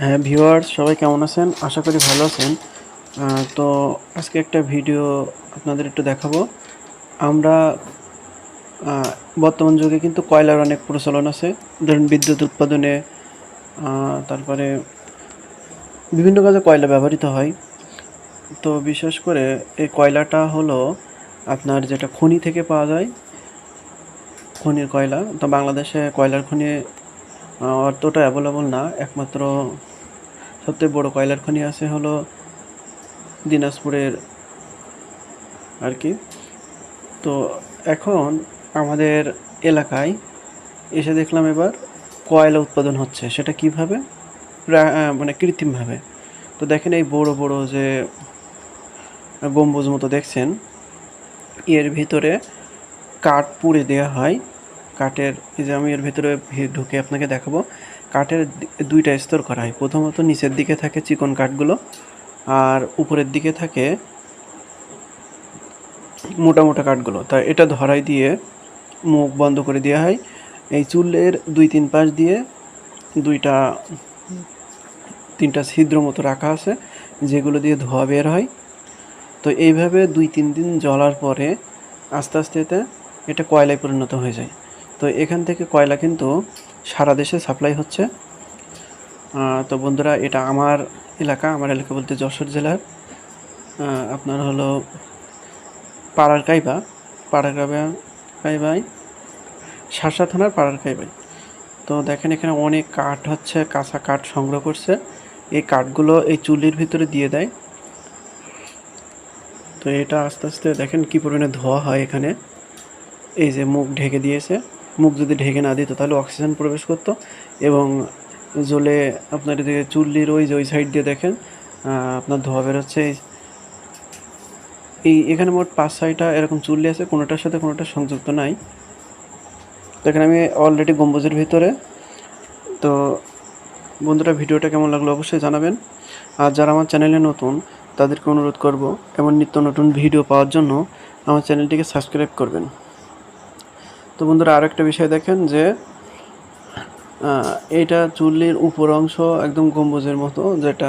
হ্যাঁ ভিউয়ার্স সবাই কেমন আছেন? আশা করি ভালো আছেন। তো আজকে একটা ভিডিও আপনাদের একটু দেখাবো। আমরা বর্তমান যুগে কিন্তু কয়লার অনেক প্রচলন আছে। ধরুন বিদ্যুৎ উৎপাদনে তারপরে বিভিন্ন কাজে কয়লা ব্যবহৃত হয়। তো বিশেষ করে এই কয়লাটা হলো আপনার যেটা খনি থেকে পাওয়া যায়, খনির কয়লা। তো বাংলাদেশে কয়লার খনি অতটা অ্যাভেলেবল না। একমাত্র সবথেকে বড় কয়লার খনি আছে হলো দিনাজপুরের আর কি। তো এখন আমাদের এলাকায় এসে দেখলাম এবার কয়লা উৎপাদন হচ্ছে। সেটা কীভাবে? মানে কৃত্রিমভাবে। তো দেখেন এই বড় বড় যে গম্বুজ মতো দেখছেন, এর ভিতরে কাঠ পুড়ে দেওয়া হয়। কাঠের যে আমি এর ভিতরে ঢুকে আপনাকে দেখাবো। কাঠের দুইটা স্তর করা হয়। প্রথমত নিচের দিকে থাকে চিকন কাঠগুলো, আর উপরের দিকে থাকে মোটা মোটা কাঠগুলো। তা এটা ধরাই দিয়ে মুখ বন্ধ করে দেওয়া হয়। এই চুলের দুই তিন পাশ দিয়ে দুইটা, তিনটা ছিদ্র মতো রাখা আছে, যেগুলো দিয়ে ধোয়া বের হয়। তো এইভাবে দুই তিন দিন জ্বলার পরে আস্তে আস্তে এটা কয়লায় পরিণত হয়ে যায়। তো এখান থেকে কয়লা কিন্তু সারা দেশে সাপ্লাই হচ্ছে। তো বন্ধুরা, এটা আমার এলাকা আমার এলাকা বলতে যশোর জেলার। আপনার হলো পাড়ার কাইবা পাড়ার কাইবা কাইবাই থানার পাড়ার কাইবাই তো দেখেন এখানে অনেক কাঠ হচ্ছে, কাঁচা কাঠ সংগ্রহ করছে। এই কাঠগুলো এই চুলির ভিতরে দিয়ে দেয়। তো এটা আস্তে আস্তে দেখেন কী পরিমাণে ধোয়া হয় এখানে। এই যে মুখ ঢেকে দিয়েছে। মুখ যদি ঢেকে না দিত, তাহলে অক্সিজেন প্রবেশ করতো এবং জ্বলে আপনার এদিকে চুল্লির ওই যে, ওই সাইড দিয়ে দেখেন আপনার ধোয়া বেরোচ্ছে। এই- এই, এখানে মোট পাঁচ ছয়টা এরকম চুল্লি আছে, কোনোটার সাথে কোনোটা সংযুক্ত নাই। তো এখানে আমি অলরেডি গম্বুজের ভিতরে। তো বন্ধুরা, ভিডিওটা কেমন লাগল অবশ্যই জানাবেন। আর যারা আমার চ্যানেলে নতুন, তাদেরকে অনুরোধ করব, এমন নিত্য নতুন ভিডিও পাওয়ার জন্য আমার চ্যানেলটিকে সাবস্ক্রাইব করবেন। তো বন্ধুরা আরও একটা বিষয় দেখেন যে এটা চুল্লির উপর অংশ একদম গম্বুজের মতো, যেটা